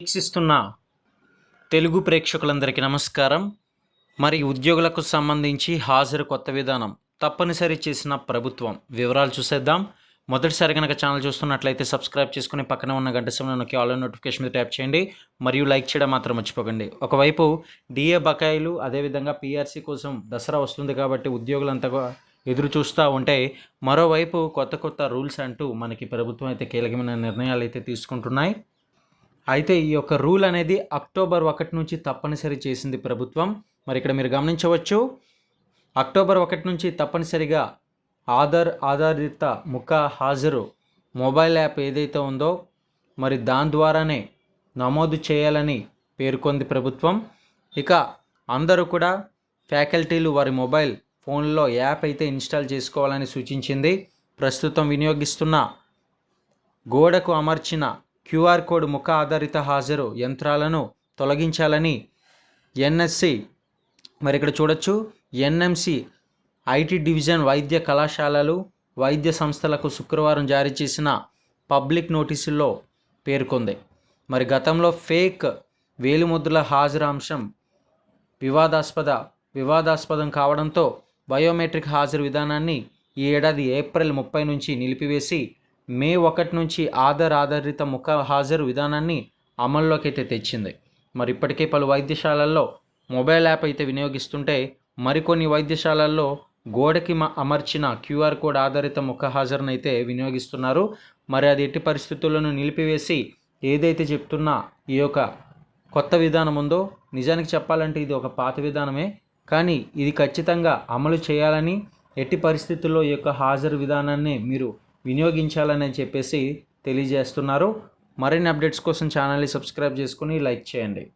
వీక్షిస్తున్న తెలుగు ప్రేక్షకులందరికీ నమస్కారం. మరి ఉద్యోగులకు సంబంధించి హాజరు కొత్త విధానం తప్పనిసరి చేసిన ప్రభుత్వం వివరాలు చూసేద్దాం. మొదటిసారి కనుక ఛానల్ చూస్తున్నట్లయితే సబ్స్క్రైబ్ చేసుకుని పక్కన ఉన్న గంట సమయంలో నొక్కి ఆల్ నోటిఫికేషన్ మీద ట్యాప్ చేయండి. మరియు లైక్ చేయడం మాత్రం మర్చిపోకండి. ఒకవైపు డిఏ బకాయిలు అదేవిధంగా పీఆర్సీ కోసం దసరా వస్తుంది కాబట్టి ఉద్యోగులంతా ఎదురు చూస్తూ ఉంటే మరోవైపు కొత్త కొత్త రూల్స్ అంటూ మనకి ప్రభుత్వం అయితే కీలకమైన నిర్ణయాలు అయితే తీసుకుంటున్నాయి. అయితే ఈ యొక్క రూల్ అనేది అక్టోబర్ ఒకటి నుంచి తప్పనిసరి చేసింది ప్రభుత్వం. మరి ఇక్కడ మీరు గమనించవచ్చు అక్టోబర్ ఒకటి నుంచి తప్పనిసరిగా ఆధార్ ఆధారిత ముఖ హాజరు మొబైల్ యాప్ ఏదైతే ఉందో మరి దాని ద్వారానే నమోదు చేయాలని పేర్కొంది ప్రభుత్వం. ఇక అందరూ కూడా ఫ్యాకల్టీలు వారి మొబైల్ ఫోన్లో యాప్ అయితే ఇన్స్టాల్ చేసుకోవాలని సూచించింది. ప్రస్తుతం వినియోగిస్తున్న గోడకు అమర్చిన క్యూఆర్ కోడ్ ముఖ ఆధారిత హాజరు యంత్రాలను తొలగించాలని ఎన్ఎస్సి మరి ఇక్కడ చూడొచ్చు ఎన్ఎంసి ఐటీ డివిజన్ వైద్య కళాశాలలు వైద్య సంస్థలకు శుక్రవారం జారీ చేసిన పబ్లిక్ నోటీసుల్లో పేర్కొంది. మరి గతంలో ఫేక్ వేలిముద్రల హాజరు అంశం వివాదాస్పద వివాదాస్పదం కావడంతో బయోమెట్రిక్ హాజరు విధానాన్ని ఈ ఏడాది ఏప్రిల్ ముప్పై నుంచి నిలిపివేసి మే ఒకటి నుంచి ఆధార్ ఆధారిత ముఖ హాజరు విధానాన్ని అమల్లోకి అయితే తెచ్చింది. మరి ఇప్పటికే పలు వైద్యశాలల్లో మొబైల్ యాప్ అయితే వినియోగిస్తుంటే మరికొన్ని వైద్యశాలల్లో గోడకి మ- అమర్చిన క్యూఆర్ కోడ్ ఆధారిత ముఖ హాజరును అయితే వినియోగిస్తున్నారు. మరి అది ఎట్టి పరిస్థితుల్లోనూ నిలిపివేసి ఏదైతే చెప్తున్నా ఈ యొక్క కొత్త విధానం ఉందో నిజానికి చెప్పాలంటే ఇది ఒక పాత విధానమే. కానీ ఇది ఖచ్చితంగా అమలు చేయాలని ఎట్టి పరిస్థితుల్లో ఈ యొక్క హాజరు విధానాన్ని మీరు వినియోగించాలని చెప్పేసి తెలియజేస్తున్నారు. మరిన్ని అప్డేట్స్ కోసం ఛానల్ని సబ్స్క్రైబ్ చేసుకుని లైక్ చేయండి.